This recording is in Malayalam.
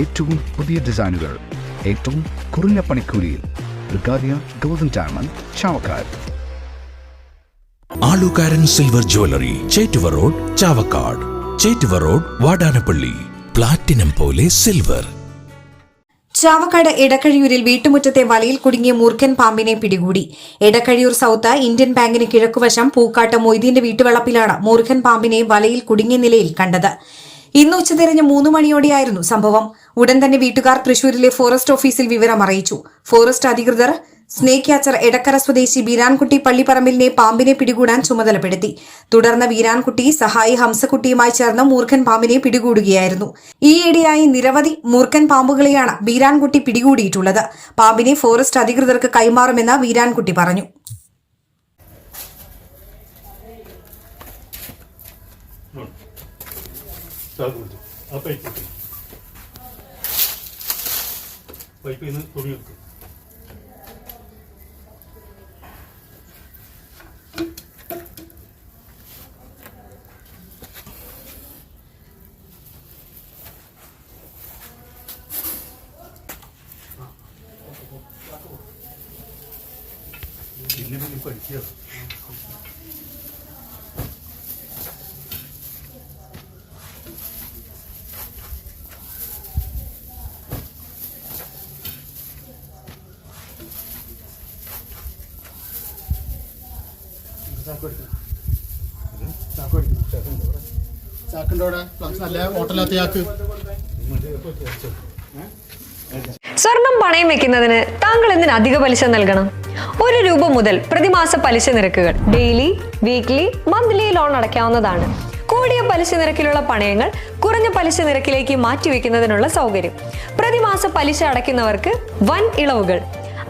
ഏറ്റവും പുതിയ ഡിസൈനുകൾ ഏറ്റവും കുറഞ്ഞ പണിക്കൂലിയിൽ ബ്രിഗാദിയ golden diamond Chavakkad. Alukkaran silver jewellery Chettuva road Chavakkad. Chettuva road Vadanappally. Platinum പോലെ സിൽവർ ചാവക്കാട് എടക്കഴിയൂരിൽ വീട്ടുമുറ്റത്തെ വലയിൽ കുടുങ്ങിയ മൂർഖൻ പാമ്പിനെ പിടികൂടി. എടക്കഴിയൂർ സൗത്ത് ഇന്ത്യൻ ബാങ്കിന് കിഴക്കുവശം പൂക്കാട്ട് മൊയ്തീന്റെ വീട്ടുവളപ്പിലാണ് മൂർഖൻ പാമ്പിനെ വലയിൽ കുടുങ്ങിയ നിലയിൽ കണ്ടത്. ഇന്ന് ഉച്ചതിരിഞ്ഞ് മൂന്ന് മണിയോടെയായിരുന്നു സംഭവം. ഉടൻ തന്നെ വീട്ടുകാർ തൃശൂരിലെ ഫോറസ്റ്റ് ഓഫീസിൽ വിവരം അറിയിച്ചു. ഫോറസ്റ്റ് അധികൃതർ സ്നേക് ക്യാച്ചർ എടക്കര സ്വദേശി വീരാൻകുട്ടി പള്ളിപ്പറമ്പിലിനെ പാമ്പിനെ പിടികൂടാൻ ചുമതലപ്പെടുത്തി. തുടർന്ന് വീരാൻകുട്ടി സഹായി ഹംസക്കുട്ടിയുമായി ചേർന്ന് മൂർഖൻ പാമ്പിനെ പിടികൂടുകയായിരുന്നു. ഈയിടെയായി നിരവധി മൂർഖൻ പാമ്പുകളെയാണ് വീരാൻകുട്ടി പിടികൂടിയിട്ടുള്ളത്. പാമ്പിനെ ഫോറസ്റ്റ് അധികൃതർക്ക് കൈമാറുമെന്ന് വീരാൻകുട്ടി പറഞ്ഞു. ചാകുന്നു ആ പൈപ്പ് ഇട്ടു. പൈപ്പിൽ നിന്ന് തുണിയെടുത്തു പിന്നെ പിന്നെ പഠിക്കുക നല്ല സ്വർണം പണയം വെക്കുന്നതിന് താങ്കൾ എന്തിന് അധിക പലിശ നൽകണം? ഒരു രൂപ മുതൽ പ്രതിമാസ പലിശ നിരക്കുകൾ ഡെയിലി വീക്ക്ലി മന്ത്ലി ലോൺ അടയ്ക്കാവുന്നതാണ്. കൂടിയ പലിശ നിരക്കിലുള്ള പണയങ്ങൾ കുറഞ്ഞ പലിശ നിരക്കിലേക്ക് മാറ്റിവെക്കുന്നതിനുള്ള സൗകര്യം. പ്രതിമാസ പലിശ അടയ്ക്കുന്നവർക്ക് വൻ ഇളവുകൾ.